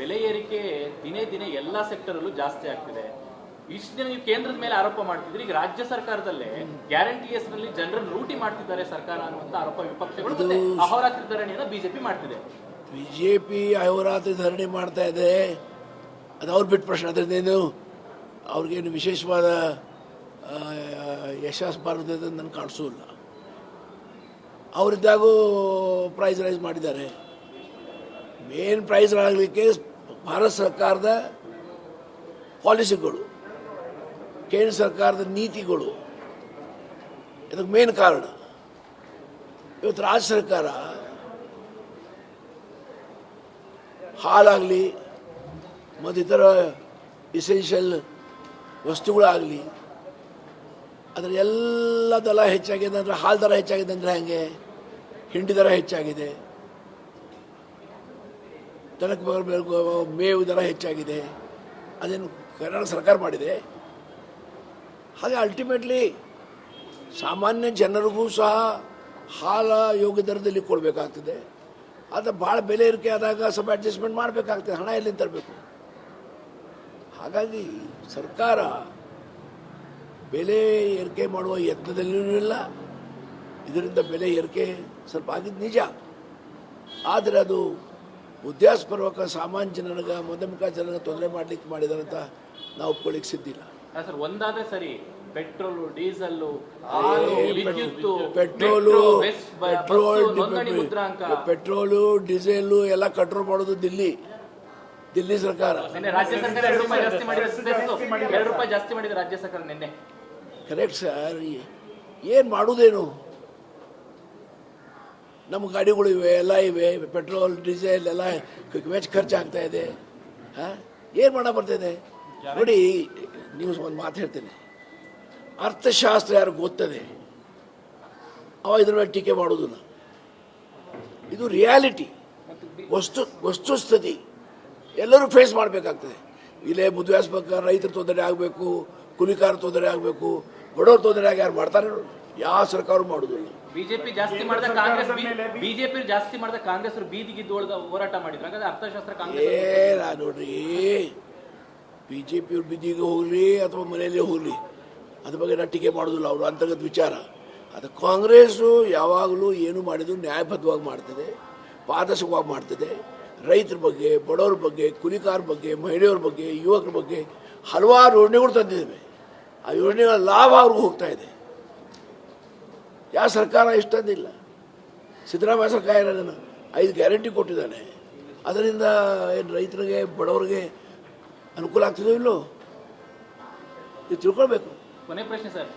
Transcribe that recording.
ಬೆಲೆ ಏರಿಕೆ ದಿನೇ ದಿನೇ ಎಲ್ಲ ಸೆಕ್ಟರಲ್ಲೂ ಜಾಸ್ತಿ ಆಗ್ತಿದೆ. ಇಷ್ಟು ದಿನ ನೀವು ಕೇಂದ್ರದ ಮೇಲೆ ಆರೋಪ ಮಾಡ್ತಿದ್ರಿ ಈಗ ರಾಜ್ಯ ಸರ್ಕಾರದಲ್ಲೇ ಗ್ಯಾರಂಟಿ ನಲ್ಲಿ ಜನರನ್ನು ಲೂಟಿ ಮಾಡ್ತಿದ್ದಾರೆ ಸರ್ಕಾರ ಅನ್ನುವಂತ ಆರೋಪ ವಿಪಕ್ಷಗಳು ಅಹೋರಾತ್ರಿ ಧರಣಿಯನ್ನ ಬಿಜೆಪಿ ಮಾಡ್ತಿದೆ. ಬಿಜೆಪಿ ಅಹೋರಾತ್ರಿ ಧರಣಿ ಮಾಡ್ತಾ ಇದೆ. ಅದು ಅವ್ರು ಬಿಟ್ಟು ಪ್ರಶ್ನೆ. ಅದರಿಂದೇನು ಅವ್ರಿಗೇನು ವಿಶೇಷವಾದ ಯಶಸ್ ಯಶಸ್ಸು ಬರುತ್ತೆ ಅಂತ ನನಗೆ ಕಾಣಿಸೋಲ್ಲ ಅವರಿದ್ದಾಗೂ ಪ್ರೈಸ್ ರೈಸ್ ಮಾಡಿದ್ದಾರೆ. ಮೇನ್ ಪ್ರೈಸ್ ಆಗಲಿಕ್ಕೆ ಭಾರತ ಸರ್ಕಾರದ ಪಾಲಿಸಿಗಳು, ಕೇಂದ್ರ ಸರ್ಕಾರದ ನೀತಿಗಳು. ಇದಕ್ಕೆ ಮೇನ್ ಕಾರಣ, ಇವತ್ತು ರಾಜ್ಯ ಸರ್ಕಾರ ಹಾಲಾಗಲಿ ಮತ್ತು ಇತರ ಇಸೆನ್ಷಿಯಲ್ ವಸ್ತುಗಳಾಗಲಿ ಅದರ ಎಲ್ಲ ದರ ಹೆಚ್ಚಾಗಿದೆ ಅಂದರೆ ಹಾಲು ದರ ಹೆಚ್ಚಾಗಿದೆ ಅಂದರೆ ಹೆಂಗೆ? ಹಿಂಡಿ ದರ ಹೆಚ್ಚಾಗಿದೆ. ದನಕ್ಕೆ ಮೇವು ದರ ಹೆಚ್ಚಾಗಿದೆ. ಅದೇನು ಕರ್ನಾಟಕ ಸರ್ಕಾರ ಮಾಡಿದೆ. ಹಾಗೆ ಅಲ್ಟಿಮೇಟ್ಲಿ ಸಾಮಾನ್ಯ ಜನರಿಗೂ ಸಹ ಹಾಲ ಯೋಗ್ಯ ದರದಲ್ಲಿ ಕೊಡಬೇಕಾಗ್ತದೆ ಆದರೆ ಭಾಳ ಬೆಲೆ ಏರಿಕೆ ಆದಾಗ ಸ್ವಲ್ಪ ಅಡ್ಜಸ್ಟ್ಮೆಂಟ್ ಮಾಡಬೇಕಾಗ್ತದೆ. ಹಣ ಎಲ್ಲಿಂದ ತರಬೇಕು? ಹಾಗಾಗಿ ಸರ್ಕಾರ ಬೆಲೆ ಏರಿಕೆ ಮಾಡುವ ಯತ್ನದಲ್ಲಿಯೂ ಇಲ್ಲ. ಇದರಿಂದ ಬೆಲೆ ಏರಿಕೆ ಸ್ವಲ್ಪ ಆಗಿದ್ದು ನಿಜ. ಆದರೆ ಅದು ಉದ್ಯಾಸಪೂರ್ವಕ ಸಾಮಾನ್ಯ ಜನರಿಗೆ ಮಧ್ಯಮಿಕ ಜನರಿಗೆ ತೊಂದರೆ ಮಾಡಲಿಕ್ಕೆ ಮಾಡಿದಾರಂತ ನಾವು ಒಪ್ಕೊಳ್ಳಿಕ್ಕೆ ಸಿದ್ದಿಲ್ಲ. ಸರ್ ಒಂದಾದ್ರೆ ಸರಿ ಪೆಟ್ರೋಲು ಡೀಸೆಲ್ ಹಾಲು ವಿದ್ಯುತ್ ಪೆಟ್ರೋಲು ಪೆಟ್ರೋಲ್ ಪೆಟ್ರೋಲು ಡೀಸೆಲ್ ಎಲ್ಲ ಕಂಟ್ರೋಲ್ ಮಾಡೋದು ದಿಲ್ಲಿ. ದಿಲ್ಲಿ ಸರ್ಕಾರ. ರಾಜ್ಯ ಸರ್ಕಾರ ಎರಡು ರೂಪಾಯಿ ಜಾಸ್ತಿ ಮಾಡಿದ್ರೆ ಎರಡು ರೂಪಾಯಿ ಜಾಸ್ತಿ ಮಾಡಿದೆ ರಾಜ್ಯ ಸರ್ಕಾರ ನಿನ್ನೆ. ಕರೆಕ್ಟ್ ಸರ್ ಏನು ಮಾಡೋದೇನು? ನಮ್ಮ ಗಾಡಿಗಳು ಇವೆ, ಎಲ್ಲ ಇವೆ, ಪೆಟ್ರೋಲ್, ಡೀಸೆಲ್ ಎಲ್ಲ ವೆಚ್ಚ ಖರ್ಚು ಆಗ್ತಾ ಇದೆ. ಹಾಂ? ಏನು ಮಾಡ ಬರ್ತಿದೆ? ನೋಡಿ ನೀವು ಒಂದು ಮಾತು ಹೇಳ್ತೇನೆ. ಅರ್ಥಶಾಸ್ತ್ರ ಯಾರು ಗೊತ್ತದೆ? ಅವ ಇದ್ರ ಮೇಲೆ ಟೀಕೆ ಮಾಡೋದಿಲ್ಲ ಇದು ರಿಯಾಲಿಟಿ ವಸ್ತು, ವಸ್ತುಸ್ಥಿತಿ. ಎಲ್ಲರೂ ಫೇಸ್ ಮಾಡಬೇಕಾಗ್ತದೆ. ಇಲ್ಲೇ ಮುದ್ವಾಸ್ಬೇಕ ರೈತರ ತೊಂದರೆ ಆಗಬೇಕು ಕೂಲಿಕಾರ ತೊಂದರೆ ಆಗಬೇಕು, ಬಡವ್ರ ತೊಂದರೆ ಆಗಿ ಯಾರು ಮಾಡ್ತಾರೆ ಯಾವ ಸರ್ಕಾರ ಮಾಡೋದಿಲ್ಲ. ಬಿಜೆಪಿ ಜಾಸ್ತಿ ಮಾಡಿದ ಕಾಂಗ್ರೆಸ್ ಬಿಜೆಪಿ ಜಾಸ್ತಿ ಮಾಡಿದ ಕಾಂಗ್ರೆಸ್ ಬೀದಿಗಿದ್ದು ಒಳಗ ಹೋರಾಟ ಮಾಡಿದ್ರು. ಹಾಗಾದ್ರೆ ಅರ್ಥಶಾಸ್ತ್ರ ಕಾಂಗ್ರೆಸ್ ನೋಡ್ರಿ. ಬಿಜೆಪಿ ಜೆ ಪಿಯವ್ರ ಬಿದ್ದಿಗೆ ಹೋಗಲಿ ಅಥವಾ ಮನೆಯಲ್ಲೇ ಹೋಗಲಿ ಅದ್ರ ಬಗ್ಗೆ ನಾನು ಟೀಕೆ ಮಾಡೋದಿಲ್ಲ. ಅವರು ಅಂತರ್ಗತ ವಿಚಾರ. ಅದು ಕಾಂಗ್ರೆಸ್ಸು ಯಾವಾಗಲೂ ಏನು ಮಾಡಿದ್ರು ನ್ಯಾಯಬದ್ಧವಾಗಿ ಮಾಡ್ತದೆ ಪಾರದರ್ಶಕವಾಗಿ ಮಾಡ್ತದೆ. ರೈತರ ಬಗ್ಗೆ ಬಡವ್ರ ಬಗ್ಗೆ ಕುಲಿಕಾರ ಬಗ್ಗೆ ಮಹಿಳೆಯರ ಬಗ್ಗೆ ಯುವಕರ ಬಗ್ಗೆ ಹಲವಾರು ಯೋಜನೆಗಳು ತಂದಿದ್ದೇವೆ. ಆ ಯೋಜನೆಗಳ ಲಾಭ ಅವ್ರಿಗೆ ಹೋಗ್ತಾ ಇದೆ. ಯಾವ ಸರ್ಕಾರ ಇಷ್ಟ ತಂದಿಲ್ಲ ಸಿದ್ದರಾಮಯ್ಯ ಸರ್ಕಾರ ಐದು ಗ್ಯಾರಂಟಿ ಕೊಟ್ಟಿದ್ದಾನೆ. ಅದರಿಂದ ಏನು ರೈತರಿಗೆ, ಬಡವರಿಗೆ ಅನುಕೂಲ ಆಗ್ತದೋ ಇಲ್ಲೋ? ಇದು ತಿಳ್ಕೊಳ್ಬೇಕು. ಕೊನೆ ಪ್ರಶ್ನೆ ಸರ್.